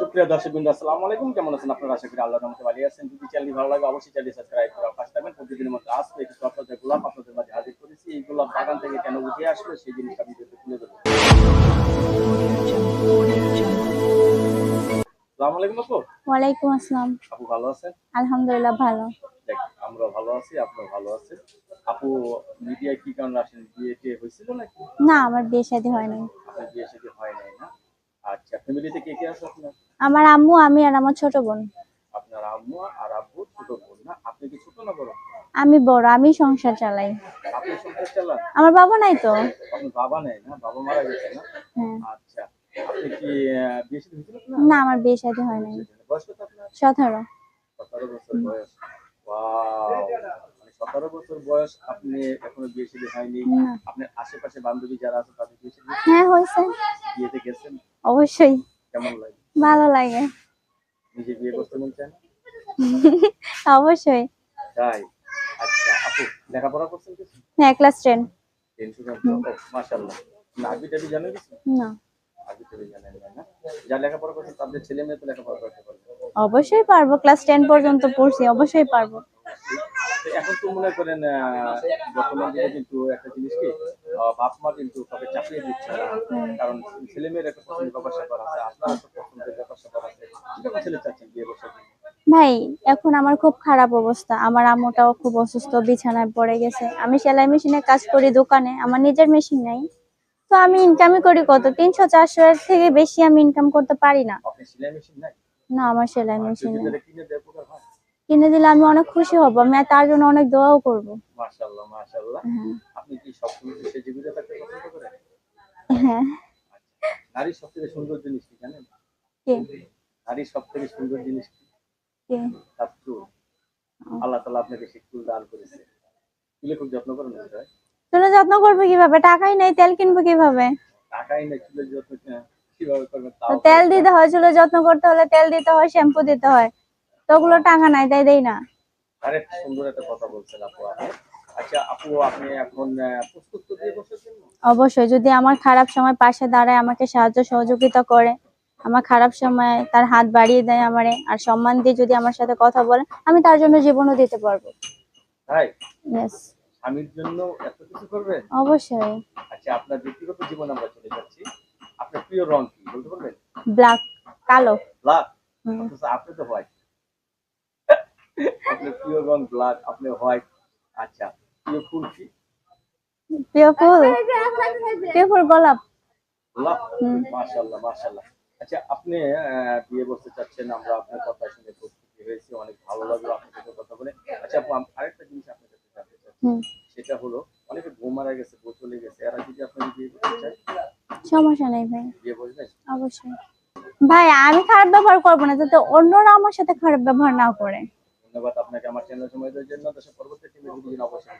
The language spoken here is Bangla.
সুপ্রিয় দর্শক বিন্দু আসসালামু আলাইকুম। কেমন আছেন আপনারা? আশা করি আল্লাহর রহমতে ভালো আছেন। যদি চ্যানেলটি ভালো লাগে অবশ্যই চ্যানেলটি সাবস্ক্রাইব করা পাশে থাকবেন। প্রতিদিনের মতো আসবে কিছু আপনাদের গোলাপ আপনাদের মাঝে হাজির করেছি। এই গোলাপ বাগান থেকে কেন উঠে আসলো সেই জিনিসটা ভিডিওতে তুলে ধরবো। আসসালামু আলাইকুম আপু। ওয়ালাইকুম আসসালাম। আপু ভালো আছেন? আলহামদুলিল্লাহ ভালো। দেখ আমরা ভালো আছি আপনার ভালো আছেন। আপু মিডিয়ায় কি কারণে আসেন? বিয়ে টিয়ে হয়েছিল নাকি? না আমার বিয়ে শাদী হয় নাই। আপনার বিয়ে সাথে হয় নাই না? আচ্ছা ফ্যামিলিতে কে কে আছে আপনার? আমার আম্মু আমি আর আমার ছোট বোন। আপনার আম্মু আর আব্বু ছোট বোন না? আপনি কি ছোট না বড়? আমি বড় আমি সংসার চালাই। আপনি সংসার চালান? আমার বাবা নাই তো। আপনার বাবা নেই না? বাবা মারা গেছে না? হ্যাঁ। আচ্ছা আপনি কি বিয়ে শাদী হয়েছিল না না আমার বিয়ে শাদী হয় নাই। বয়স কত আপনার? সতেরো। সতেরো বছর বয়স। ওয়াও। মানে সতেরো বছর বয়স আপনি এখনও বিয়ে শাদী হয়নি। আপনার আশেপাশে বান্ধবী যারা আছে তাদের বিয়ে হ্যাঁ হয়েছে। বিয়েতে গেছেন? অবশ্যই। কেমন লাগে? ভালো লাগে। নিজে বিয়ে করতে মন চায় অবশ্যই। তাই? আচ্ছা আপু লেখাপড়া করছেন কিছু? হ্যাঁ ক্লাস টেন টেনশন মাশাল্লাহ না আরবি টাবি জানেন কিছু? না। আরবি টাবি জানেন না, যা লেখাপড়া করছেন তাদের ছেলে মেয়ে তো লেখাপড়া করতে পারবে। অবশ্যই পারব ক্লাস টেন পর্যন্ত পড়ছি অবশ্যই পারব। এখন তো মনে করেন বর্তমান দিনে কিন্তু একটা জিনিস কি বাপ মা কিন্তু তাকে চাপিয়ে দিচ্ছে কারণ ছেলে মেয়ের একটা স্যাপার আছে আপনার ছেলে চাচ্ছেন বিয়ে বসে ভাই এখন আমার খুব খারাপ অবস্থা। আমার আম্মুটাও খুব অসুস্থ বিছানায় পড়ে গেছে। আমি সেলাই মেশিনে কাজ করি দোকানে আমার নিজের মেশিন নাই। তো আমি ইনকামই করি কত? তিনশো চারশো এর থেকে বেশি আমি ইনকাম করতে পারি না। আপনি সেলাই মেশিন নাই? না আমার সেলাই মেশিন নেই। কিনে দেয় উপকার হয়? কিনে দিলে আমি অনেক খুশি হব আমি তার জন্য অনেক দোয়াও করব। হ্যাঁ। আপনি কি সবসময় সেজে গুজে থাকতে পছন্দ করেন? হ্যাঁ। নারীর সব সুন্দর জিনিস কি জানেন? কে? নারীর সব থেকে সুন্দর জিনিস কি? কে আল্লাহ তালা আপনাকে সে চুল দান করেছে। চুলে খুব যত্ন করেন না চুলে যত্ন করব কীভাবে? টাকাই নেই তেল কিনবো কীভাবে? টাকাই না চুলের যত্ন কীভাবে করবেন তো তাও তেল দিতে হয় চুলে যত্ন করতে হলে তেল দিতে হয় শ্যাম্পু দিতে হয়। তো ওগুলো টাকা নাই তাই দেই না। আরেক সুন্দর একটা কথা বলছেন আপু আচ্ছা আপু আপনি এখন প্রস্তুত তো দিয়ে বসেছেন? অবশ্যই যদি আমার খারাপ সময় পাশে দাঁড়ায় আমাকে সাহায্য সহযোগিতা করে। আমার খারাপ সময় তার হাত বাড়িয়ে দেয় আমারে আর সম্মান দিয়ে যদি আমার সাথে কথা বলে আমি তার জন্য জীবনও দিতে পারব। তাই? ইয়েস স্বামীর জন্য এত কিছু করবেন? অবশ্যই। আচ্ছা আপনার ব্যক্তিগত জীবন আমরা চলে যাচ্ছি। আপনার প্রিয় রং কি বলতে পারবেন? ব্ল্যাক কালো। ব্ল্যাক। অথচ আপনি তো হোয়াইট আপনার প্রিয় রং ব্ল্যাক আপনি হোয়াইট আচ্ছা প্রিয় ফুল কি? প্রিয় ফুল? প্রিয় ফুল গোলাপ। গোলাপ? মাশাআল্লাহ মাশাআল্লাহ। আচ্ছা আপনি বিয়ে বসতে চাচ্ছেন আমরা আপনার কথা শুনে প্রস্তুতি হয়েছি অনেক ভালো লাগল আপনার সাথে কথা বলে। আচ্ছা আরেকটা জিনিস আপনার কাছে জানতে চাচ্ছি। সেটা হলো অনেকে বউ মারা গেছে বউ চলে গেছে এরা যদি আপনার বিয়ে করতে চায়? সমস্যা নেই ভাই। বিয়ে বসবেন অবশ্যই। ভাই আমি খারাপ ব্যবহার করব না যাতে অন্যরা আমার সাথে খারাপ ব্যবহার না করে। ধন্যবাদ আপনাকে আমার চ্যানেল সময় দেওয়ার জন্য। দেশের পরবর্তী টিমের অবশ্যই